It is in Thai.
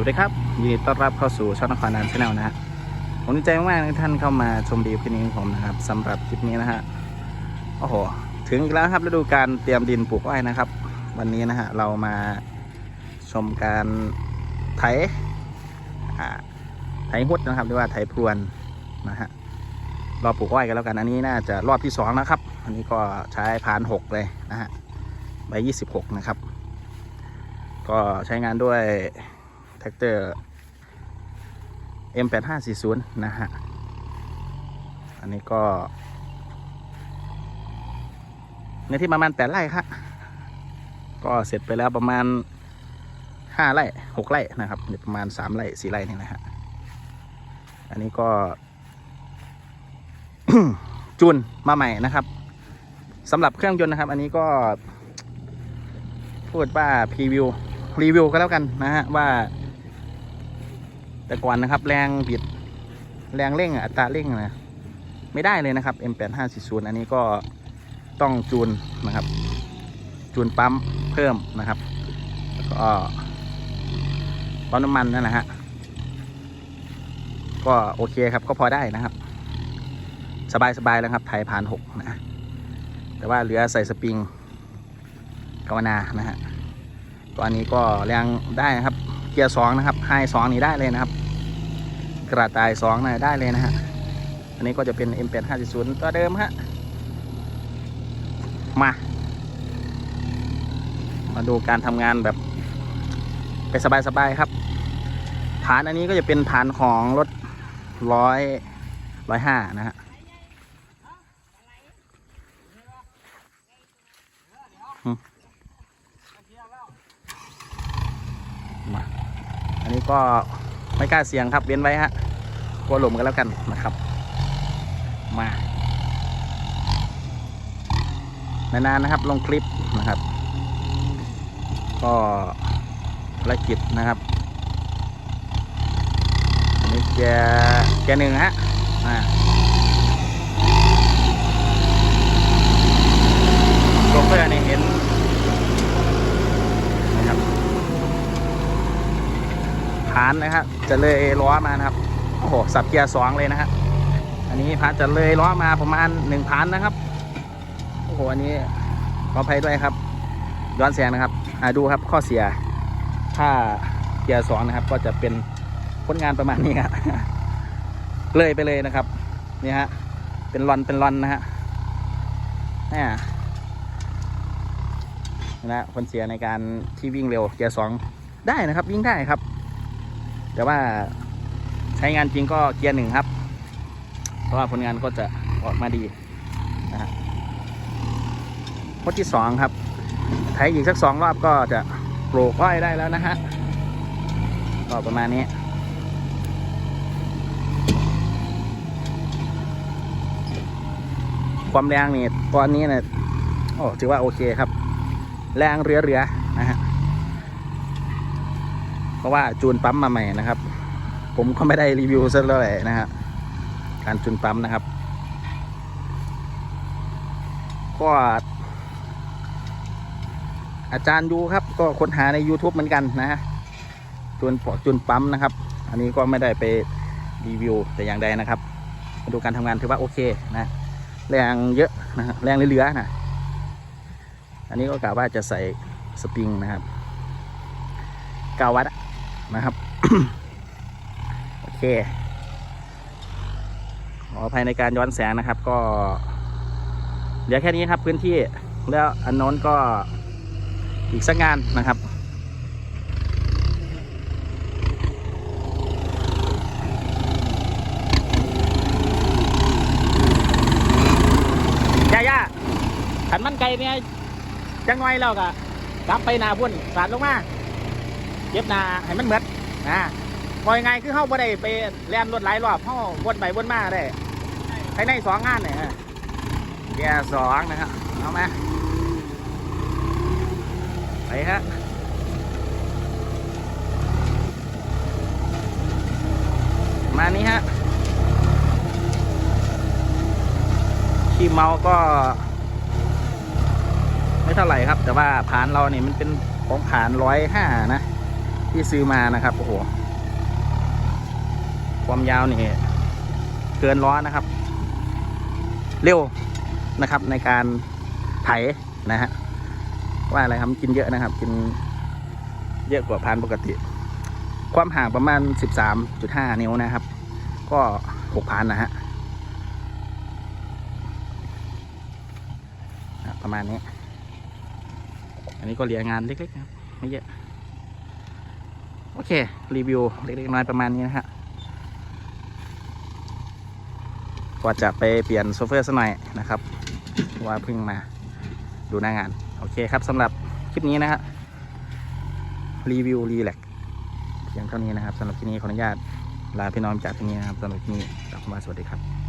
วัสดีครับยินดีต้อนรับเข้าสู่ช่องนครนันชาแนลนะฮะผมดีใจมากๆที่ท่านเข้ามาชมดีคลิปนี้ของผมนะครับสำหรับคลิปนี้นะฮะโอ้โหถึงอีกแล้วครับฤดูการเตรียมดินปลูกอ้อยนะครับ วันนี้นะฮะเรามาชมการไถไถหุดนะครับหรือว่าไถพรวนนะฮะรอปลูกอ้อยกันแล้วกันอันนี้น่าจะรอบที่สองนะครับ อันนี้ก็ใช้พานหกเลยนะฮะใบยี่สิบหกนะครับ ก็ใช้งานด้วย ท็กเตอร์ M8540 นะฮะ อันนี้ก็ในที่ประมาณแปดไร่ครับก็เสร็จไปแล้วประมาณห้าไร่หกไร่นะครับประมาณสามไร่สี่ไร่นี่นะฮะ อันนี้ก็จูนมาใหม่นะครับสำหรับเครื่องยนต์นะครับ อันนี้ก็ พูดว่าพรีวิวรีวิวก็แล้วกันนะฮะว่า แต่ก่อนนะครับ แรงบิดแรงเร่งอัตราเร่งนะไม่ได้เลยนะครับ M8540 อันนี้ก็ต้องจูนนะครับ จูนปั๊มเพิ่มนะครับก็ปั๊มน้ำมันนั่นแหละฮะก็โอเคครับก็พอได้นะครับ สบายๆแล้วครับไทยผ่านหกนะแต่ว่าเหลือใส่สปริงกาวนานะฮะตัวอันนี้ก็แรงได้นะครับ กียร์สองนะครับไฮสองนี่ได้เลยนะครับ กระต่ายสองนะได้เลยนะฮะอันนี้ก็จะเป็น M850 ตัวเดิมฮะมา มาดูการทำงานแบบ ไปสบายๆครับฐานอันนี้ก็จะเป็นฐานของรถร้อยร้อยห้านะฮะมา อันนี้ก็ไม่กล้าเสี่ยงครับเว้นไว้ฮะกลัวหลุมกันแล้วกันนะครับ มานานๆนะครับลงคลิปนะครับ ก็ภารกิจนะครับอันนี้แกแกหนึ่งฮะอ่าโชเฟอร์นี่เห็นนะครับ พานนะครับ จะเลยล้อมานะครับ โอ้โห สับเกียร์สองเลยนะฮะอันนี้พานจะเลยล้อมาประมาณหนึ่งพันนะครับ โอ้โห อันนี้ขออภัยด้วยครับ ย้อนแสงนะครับอ่าดูครับข้อเสีย ถ้าเกียร์สองนะครับ ก็จะเป็นผลงานประมาณนี้ครับเลยไปเลยนะครับ นี่ฮะ เป็นรอนเป็นรอนนะฮะนี่นะผลเสียในการที่วิ่งเร็วเกียร์สองได้นะครับ วิ่งได้ครับ แต่ว่าใช้งานจริงก็เกียร์หนึ่งครับ เพราะว่าผลงานก็จะออกมาดีนะฮะพดที่สองครับไถอีกสักสองรอบก็จะปลูกอ้อยได้แล้วนะฮะก็ประมาณนี้ความแรงนี่ตอนนี้เนี่ยโอ้ถือว่าโอเคครับ แรงเรือเรือ เพราะว่าจูนปั๊มมาใหม่นะครับ ผมก็ไม่ได้รีวิวซะเลยนะฮะการจูนปั๊มนะครับ ก็อาจารย์ดูครับ ก็ค้นหาใน YouTube เหมือนกันนะฮะจูนปอจูนปั๊มนะครับ อันนี้ก็ไม่ได้ไปรีวิวแต่อย่างใดนะครับมาดูการทำงานถือว่าโอเคนะแรงเยอะนะฮะแรงเหลือๆนะอันนี้ก็กะว่าจะใส่สปริงนะครับเก้าวัตต์อะ นะครับ โอเค ขออภัยในการย้อนแสงนะครับ ก็เหลือแค่นี้ครับพื้นที่แล้วอันโน้นก็อีกสักงานนะครับย่าย่าขันมันไก่เนี่ยจังไงแล้วก็กลับไปหนาพุ่นสาดลงมา เย็บนาให้มันเหมือดนะพอยังไงคือเข้าบ่ได้ไปแล่นรถหลายรอบเข้าวนไปวนมาได้ภายในสองงานเนี่ยแกสองนะครับเอามาไปฮะมานี้ฮะขี้เมาก็ ไม่เท่าไหร่ครับ แต่ว่าผานเราเนี่ยมันเป็นของผานร้อยห้านะ ที่ซื้อมานะครับโอ้โหความยาวนี่เกินร้อนะครับ เร็วนะครับในการไถนะฮะว่าอะไรครับกินเยอะนะครับ กินเยอะกว่าพันปกติ ความห่างประมาณ 13.5 นิ้วนะครับ ก็6พันนะฮะประมาณนี้ อันนี้ก็เหลียงานเล็กๆนะครับไม่เยอะ โอเค รีวิวเล็กๆน้อยๆประมาณนี้นะฮะก็จะไปเปลี่ยนโซเฟอร์สักหน่อยนะครับว่าเพิ่งมาดูหน้างาน โอเคครับสำหรับคลิปนี้นะฮะรีวิวรีแลกเพียงเท่านี้นะครับสำหรับคลิปนี้ขออนุญาตลาพี่น้องจากที่นี้นะครับสำหรับคลิปนี้กลับมาสวัสดีครับ